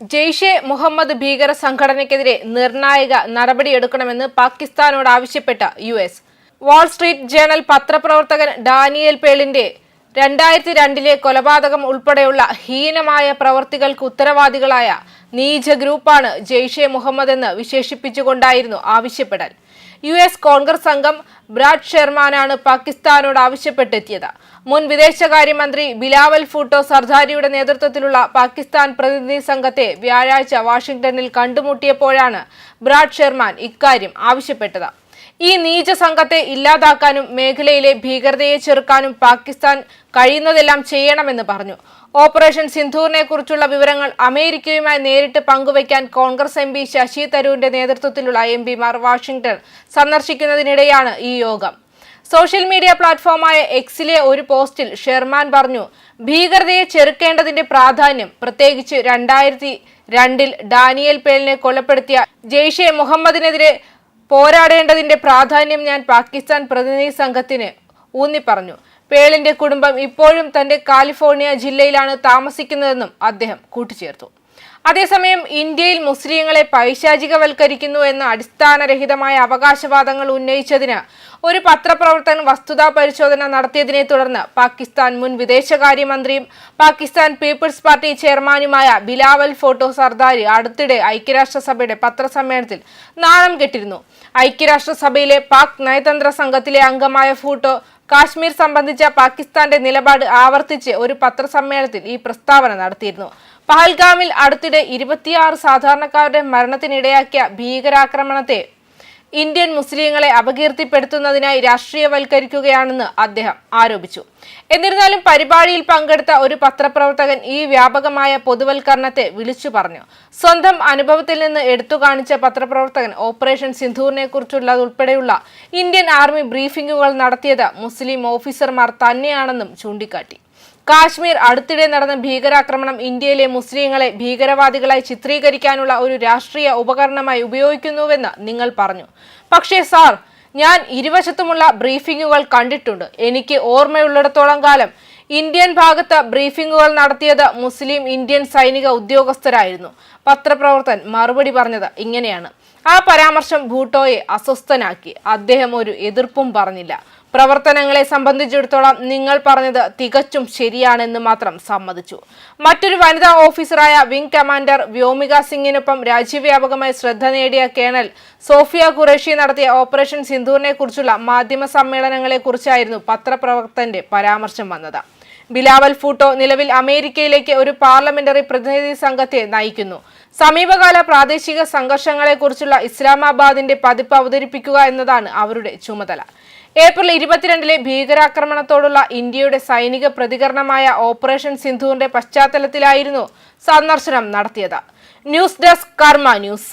ജെയ്ഷെ മുഹമ്മദ് ഭീകര സംഘടനയ്ക്കെതിരെ നിർണായക നടപടിയെടുക്കണമെന്ന് പാകിസ്ഥാനോട് ആവശ്യപ്പെട്ട U S. Wall Street journal പത്രപ്രവർത്തകൻ Daniel പേളിന്റെ രണ്ടായിരത്തി രണ്ടിലെ കൊലപാതകം ഉൾപ്പെടെയുള്ള ഹീനമായ പ്രവർത്തികൾക്ക് ഉത്തരവാദികളായ നീച ഗ്രൂപ്പാണ് ജെയ്ഷെ മുഹമ്മദ് എന്ന് വിശേഷിപ്പിച്ചുകൊണ്ടായിരുന്നു ആവശ്യപ്പെടൽ. യു എസ് കോൺഗ്രസ് അംഗം ബ്രാഡ് ഷെർമാനാണ് പാകിസ്ഥാനോട് ആവശ്യപ്പെട്ടെത്തിയത്. മുൻ വിദേശകാര്യമന്ത്രി ബിലാവൽ ഫൂട്ടോ സർദാരിയുടെ നേതൃത്വത്തിലുള്ള പാകിസ്ഥാൻ പ്രതിനിധി സംഘത്തെ വ്യാഴാഴ്ച വാഷിംഗ്ടണിൽ കണ്ടുമുട്ടിയപ്പോഴാണ് ബ്രാഡ് ഷെർമാൻ ഇക്കാര്യം ആവശ്യപ്പെട്ടത്. ഈ നീച സംഘത്തെ ഇല്ലാതാക്കാനും മേഖലയിലെ ഭീകരതയെ ചെറുക്കാനും പാകിസ്ഥാൻ കഴിയുന്നതെല്ലാം ചെയ്യണമെന്ന് പറഞ്ഞു. ഓപ്പറേഷൻ സിന്ധൂറിനെ കുറിച്ചുള്ള വിവരങ്ങൾ അമേരിക്കയുമായി നേരിട്ട് പങ്കുവയ്ക്കാൻ കോൺഗ്രസ് എം പി ശശി തരൂരിന്റെ നേതൃത്വത്തിലുള്ള എം പിമാർ വാഷിംഗ്ടൺ സന്ദർശിക്കുന്നതിനിടെയാണ് ഈ യോഗം. സോഷ്യൽ മീഡിയ പ്ലാറ്റ്ഫോമായ എക്സിലെ ഒരു പോസ്റ്റിൽ ഷെർമാൻ പറഞ്ഞു ഭീകരതയെ ചെറുക്കേണ്ടതിന്റെ പ്രാധാന്യം പ്രത്യേകിച്ച് രണ്ടായിരത്തി രണ്ടിൽ ഡാനിയൽ പേലിനെ കൊലപ്പെടുത്തിയ ജെയ്ഷെ മുഹമ്മദിനെതിരെ പോരാടേണ്ടതിന്റെ പ്രാധാന്യം ഞാൻ പാകിസ്ഥാൻ പ്രതിനിധി സംഘത്തിന് ഊന്നി പറഞ്ഞു പേളിന്റെ കുടുംബം ഇപ്പോഴും തന്റെ കാലിഫോർണിയ ജില്ലയിലാണ് താമസിക്കുന്നതെന്നും അദ്ദേഹം കൂട്ടിച്ചേർത്തു. അതേസമയം ഇന്ത്യയിൽ മുസ്ലിങ്ങളെ പൈശാചികവൽക്കരിക്കുന്നു എന്ന അടിസ്ഥാനരഹിതമായ അവകാശവാദങ്ങൾ ഉന്നയിച്ചതിന് ഒരു പത്രപ്രവർത്തകൻ വസ്തുതാ പരിശോധന നടത്തിയതിനെ തുടർന്ന് പാകിസ്ഥാൻ മുൻ വിദേശകാര്യമന്ത്രിയും പാകിസ്ഥാൻ പീപ്പിൾസ് പാർട്ടി ചെയർമാനുമായ ബിലാവൽ ഫോട്ടോ സർദാരി അടുത്തിടെ ഐക്യരാഷ്ട്രസഭയുടെ പത്രസമ്മേളനത്തിൽ നാണം കെട്ടിരുന്നു. ഐക്യരാഷ്ട്രസഭയിലെ പാക് നയതന്ത്ര സംഘത്തിലെ അംഗമായ ഫൂട്ടോ കാശ്മീർ സംബന്ധിച്ച പാകിസ്ഥാന്റെ നിലപാട് ആവർത്തിച്ച് ഒരു പത്രസമ്മേളനത്തിൽ ഈ പ്രസ്താവന നടത്തിയിരുന്നു. പഹൽഗാമിൽ അടുത്തിടെ ഇരുപത്തിയാറ് സാധാരണക്കാരുടെ മരണത്തിനിടയാക്കിയ ഭീകരാക്രമണത്തെ ഇന്ത്യൻ മുസ്ലിങ്ങളെ അപകീർത്തിപ്പെടുത്തുന്നതിനായി രാഷ്ട്രീയവൽക്കരിക്കുകയാണെന്ന് അദ്ദേഹം ആരോപിച്ചു. എന്നിരുന്നാലും പരിപാടിയിൽ പങ്കെടുത്ത ഒരു പത്രപ്രവർത്തകൻ ഈ വ്യാപകമായ പൊതുവൽക്കരണത്തെ വിളിച്ചു പറഞ്ഞു. സ്വന്തം അനുഭവത്തിൽ നിന്ന് എടുത്തു കാണിച്ച പത്രപ്രവർത്തകൻ ഓപ്പറേഷൻ സിന്ധൂറിനെ കുറിച്ചുള്ളതുൾപ്പെടെയുള്ള ഇന്ത്യൻ ആർമി ബ്രീഫിംഗുകൾ നടത്തിയത് മുസ്ലിം ഓഫീസർമാർ തന്നെയാണെന്നും ചൂണ്ടിക്കാട്ടി. കാശ്മീർ അടുത്തിടെ നടന്ന ഭീകരാക്രമണം ഇന്ത്യയിലെ മുസ്ലിങ്ങളെ ഭീകരവാദികളായി ചിത്രീകരിക്കാനുള്ള ഒരു രാഷ്ട്രീയ ഉപകരണമായി ഉപയോഗിക്കുന്നുവെന്ന് നിങ്ങൾ പറഞ്ഞു. പക്ഷേ സാർ ഞാൻ ഇരുവശത്തുമുള്ള ബ്രീഫിംഗുകൾ കണ്ടിട്ടുണ്ട്. എനിക്ക് ഓർമ്മയുള്ളിടത്തോളം കാലം ഇന്ത്യൻ ഭാഗത്ത് ബ്രീഫിംഗുകൾ നടത്തിയത് മുസ്ലിം ഇന്ത്യൻ സൈനിക ഉദ്യോഗസ്ഥരായിരുന്നു. പത്രപ്രവർത്തൻ മറുപടി പറഞ്ഞത് ഇങ്ങനെയാണ്. ആ പരാമർശം ഭൂട്ടോയെ അസ്വസ്ഥനാക്കി. അദ്ദേഹം ഒരു എതിർപ്പും പറഞ്ഞില്ല. പ്രവർത്തനങ്ങളെ സംബന്ധിച്ചിടത്തോളം നിങ്ങൾ പറഞ്ഞത് തികച്ചും ശരിയാണെന്ന് മാത്രം സമ്മതിച്ചു. മറ്റൊരു വനിതാ ഓഫീസറായ വിംഗ് കമാൻഡർ വ്യോമിക സിംഗിനൊപ്പം രാജ്യവ്യാപകമായി ശ്രദ്ധ നേടിയ കേണൽ സോഫിയ ഖുറേഷി നടത്തിയ ഓപ്പറേഷൻ സിന്ധൂറിനെ കുറിച്ചുള്ള മാധ്യമ സമ്മേളനങ്ങളെ കുറിച്ചായിരുന്നു പത്രപ്രവർത്തന്റെ പരാമർശം വന്നത്. ബിലാവൽ ഫൂട്ടോ നിലവിൽ അമേരിക്കയിലേക്ക് ഒരു പാർലമെന്ററി പ്രതിനിധി സംഘത്തെ നയിക്കുന്നു. സമീപകാല പ്രാദേശിക സംഘർഷങ്ങളെക്കുറിച്ചുള്ള ഇസ്ലാമാബാദിന്റെ പതിപ്പ് അവതരിപ്പിക്കുക എന്നതാണ് അവരുടെ ചുമതല. ഏപ്രിൽ ഇരുപത്തിരണ്ടിലെ ഭീകരാക്രമണത്തോടുള്ള ഇന്ത്യയുടെ സൈനിക പ്രതികരണമായ ഓപ്പറേഷൻ സിന്ധുവിന്റെ പശ്ചാത്തലത്തിലായിരുന്നു സന്ദർശനം നടത്തിയത്. News desk Karma news.